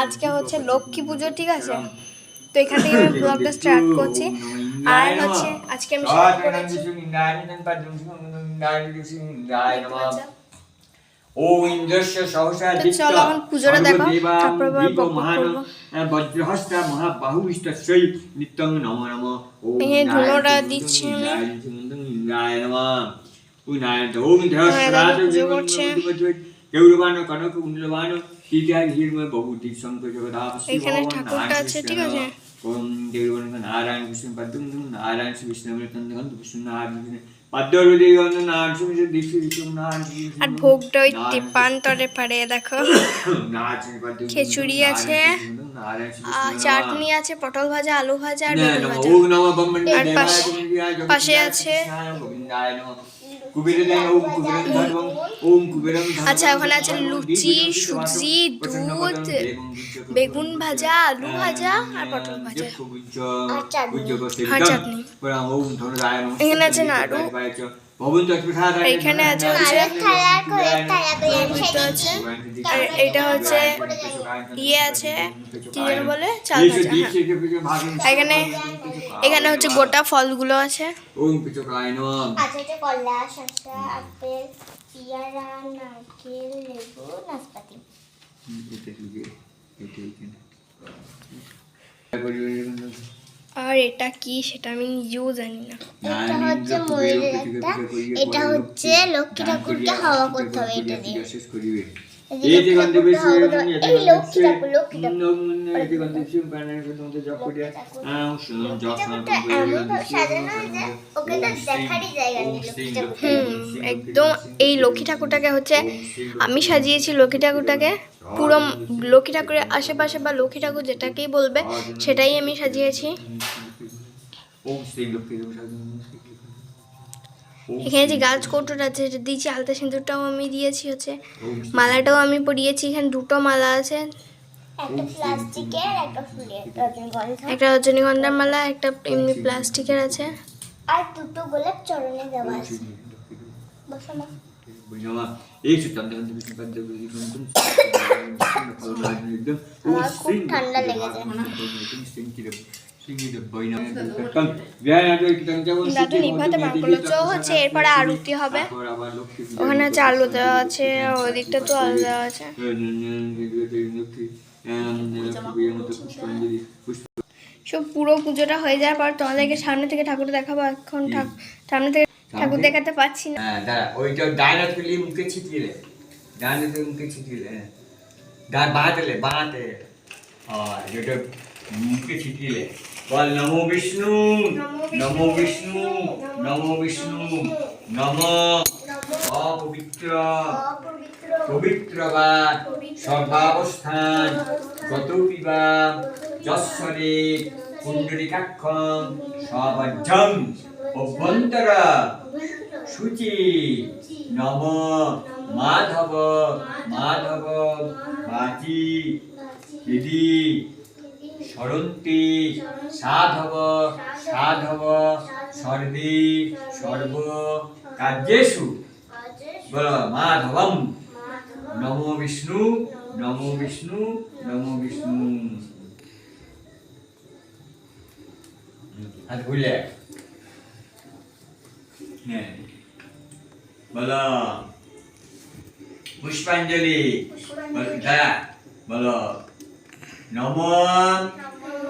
আজকে হচ্ছে লক্ষ্মী পুজো ঠিক আছে তো এখান থেকে আমি ব্লগটা স্টার্ট করছি আর হচ্ছে আজকে আমি। ও ইন্দ্রস্য সহসা। বজ্রহস্ত নমো নমো ও এই দিচ্ছি আমি। হ্যাঁ, এখানে ঠাকুরটা আছে, ঠিক আছে? ওম দেবগণ নারায়ণ কৃষ্ণ পদ্ম নারায়ণ বিষ্ণু তন্দন কৃষ্ণ নারায়ণ পদ্মরুদি গন্ধ নারায়ণ শ্রী বিষ্ণু নারায়ণ আর ভোগটা ওই তেপান্তরে পারে দেখো। খিচুড়ি আছে, চাটনি আছে পটল ভাজা আলু ভাজা আর পাশে আছে। আচ্ছা, ওখানে আছে লুচি, সুজি, দুধ, বেগুন ভাজা আলু ভাজা আর পটল ভাজা আর চাটনি। এখানে আছে নাড়ু। এখানে আছে হচ্ছে আর এটা হচ্ছে ইয়ে আছে কি যেন বলে চাল হ্যাঁ এখানে এখানে হচ্ছে গোটা ফলগুলো আছে নারকেল লেবু নাশপাতি আর এটা কি সেটা আমি নিজেও জানি না। এটা হচ্ছে ময়ূরের একটা এটা হচ্ছে লক্ষ্মী ঠাকুরকে হাওয়া করতে হবে এটা দিয়ে। গন্ধে বেশি গন্ধে বেশি তোমাদের একদম এই লক্ষ্মী ঠাকুরটাকে হচ্ছে আমি সাজিয়েছি লক্ষ্মী ঠাকুরটাকে পুরো লক্ষ্মী ঠাকুরের আশেপাশে বা লক্ষ্মী ঠাকুর যেটাকেই বলবে সেটাই আমি সাজিয়েছি ওম শ্রী লক্ষ্মী এখানে যে গাছ কৌটোটা আছে সেটা দিয়েছি আলতা সিঁদুরটাও আমি দিয়েছি হচ্ছে মালাটাও আমি পরিয়েছি এখানে দুটো মালা আছে একটা রজনীগন্ধার মালা একটা এমনি প্লাস্টিকের আছে আর দুটো গোলাপ চরণে দেওয়া আছে আমার খুব ঠান্ডা লেগেছে। দাদু নিভাতে হচ্ছে এরপরে আরতি হবে। ওখানে হচ্ছে আলু দেওয়া আছে ওদিকটা তো আলু দেওয়া আছে। সব পুরো পুজোটা হয়ে যাওয়ার পর তোমাদেরকে সামনে থেকে ঠাকুর দেখাবো এখন সামনে থেকে ঠাকুর দেখাতে পাচ্ছি না। হ্যাঁ দাঁড়া ওইটা মুখে ছিটিয়ে মুখে ছিটিয়ে হ্যাঁ। ডান বাঁহাতে লে বাঁহাতে আর যেটা মুখে ছিটিয়ে বল নমো বিষ্ণু। নমো বিষ্ণু নমো বিষ্ণু নম অপবিত্র। পবিত্র বা সর্বাবস্থান গত পিবা যশ্বরে পুণ্ডরিকাক্ষম সবজ্জম অভ্যন্তর। শুচি নম। মাধব। মাধব। বাচি। দিদি সরন্তি সাধব সাধব সর্বে সর্ব কার্যেষু বল মাধবম। নমো বিষ্ণু নমো বিষ্ণু নমো বিষ্ণু। ঘুরলে? হ্যাঁ। বল পুষ্পাঞ্জলি। দাঁড়া বল নম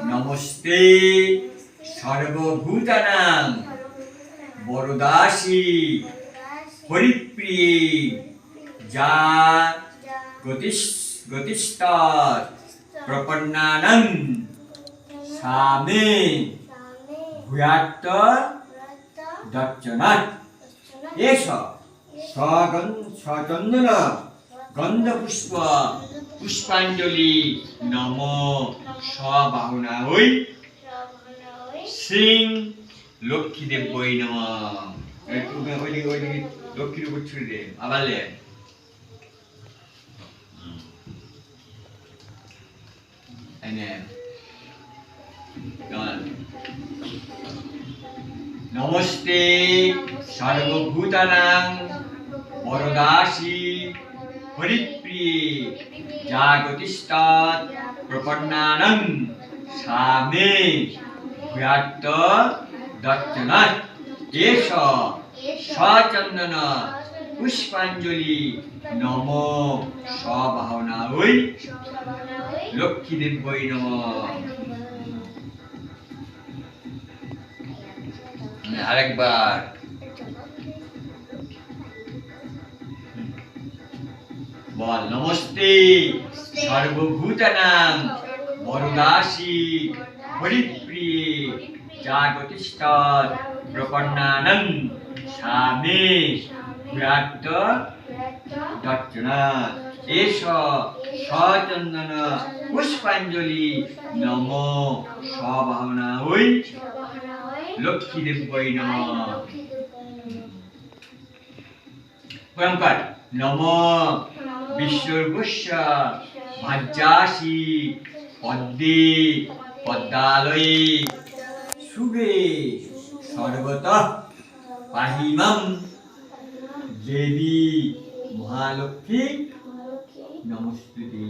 নমস্তে সর্বভূতানাং বরদাসী হরিপ্রিয়ে যা গতিস গতিস্তর প্রপন্নানং সামে ভূয়াত্ত দর্শনাথ এস সগন সচন্দন গন্ধপুষ্প পুষ্পাঞ্জলি নম সবাহুনা হই সিং লক্ষ্মীদেব বই নম লক্ষ্মীর উপর ছুড়ে দে, আবার লে। নমস্তে, সর্বভূতানাং, বরদাসী। হরিপ্রিয়ে। জাগতিষ্টাৎ প্রপন্নানং সামে ভূয়াত্ত দর্শনাৎ এষ সচন্দন পুষ্পাঞ্জলি নম। স্বভাবনা ওই লক্ষ্মীদেব বৈ নম আরেকবার বল নমস্তে। সর্বভূতানাং বরদাসী হরিপ্রিয়ে জাগতিষ্ঠৎ প্রপন্নানং সামে ভূয়াত্ত দর্শনা এষ সচন্দন পুষ্পাঞ্জলি নম স্বভাবনা ওই লক্ষ্মীদেব বৈ নম নম। বিশ্বর্বস্য ভাজ্যাসি, পদ্মে, পদ্মালয়ে। শুভে সর্বত পাহিমাম দেবী মহালক্ষ্মী। নমস্তুতে।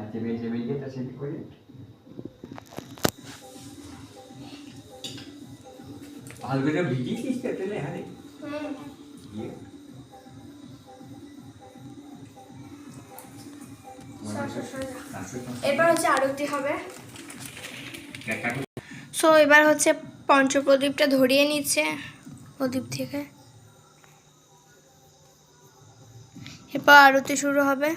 আচ্ছা বেঁচে বেঁচে তা সেটি করে। ভিজিয়েছিস তো তেলে? হারে দিয়ে এবার হচ্ছে আরতি হবে। সো এবার হচ্ছে পঞ্চপ্রদীপটা ধরিয়ে নিচ্ছে প্রদীপ থেকে। এরপর আরতি শুরু হবে।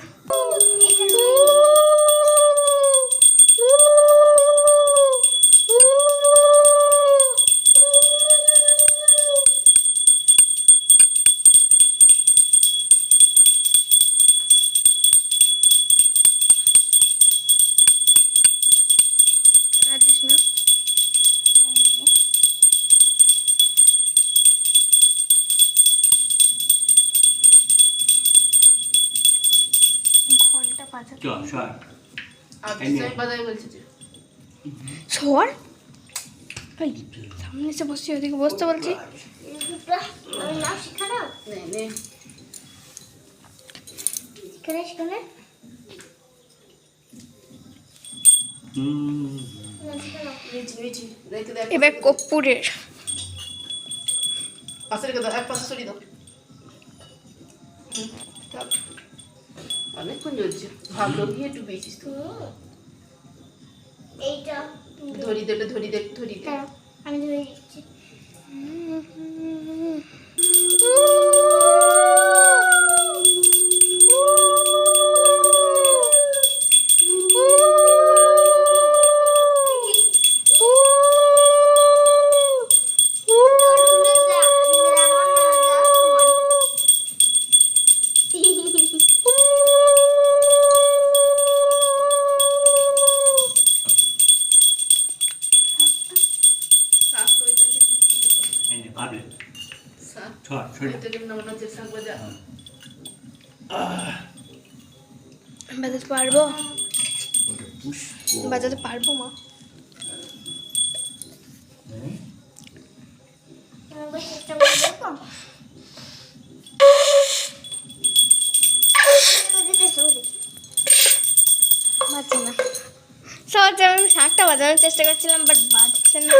সর। সামনে এসে বসছি ওদিকে বসতে বলছি। এবার কর্পূরের। পাশে দাও এক পাশে সরিয়ে দাও। অনেকক্ষণ জ্বলছে। ভাবলো কি একটু বেশি তো এইটা। ধরি দেবে ধরি দেবে ধরি দে। আমি ধরে বাজাতে পারব? বাজাতে পারব মা। বাজছে না। সহজ আমি শাকটা বাজানোর চেষ্টা করছিলাম বাট বাজছে না।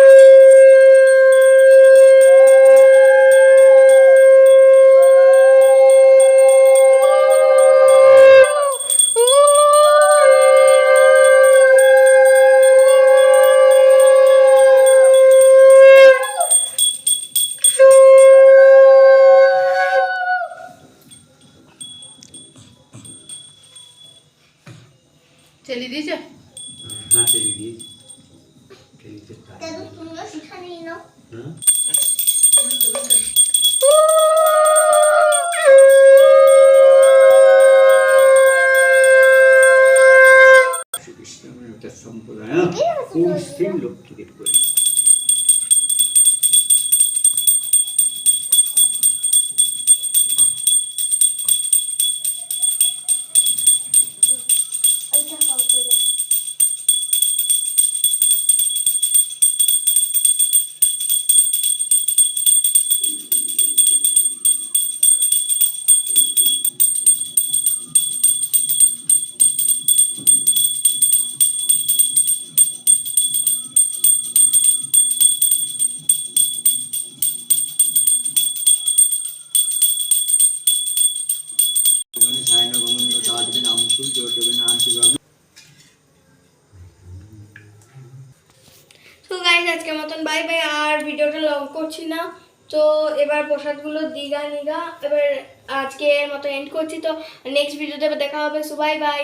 ছেলে দিয়েছে হ্যাঁ তেলি দিয়ে তেলি দিয়ে দাদু তুমিও শিখানে নাও হ্যাঁ শ্রীকৃষ্ণের সম্প্রদায় মুসলিম লক্ষ্মীদের বলি তো গাইজ আজকের মতন বাই বাই আর ভিডিওটা লং করছি না। তো এবার প্রসাদগুলো দিগা নিগা এবার আজকে এর মতো এন্ড করছি। তো নেক্সট ভিডিওতে দেখা হবে। So bye bye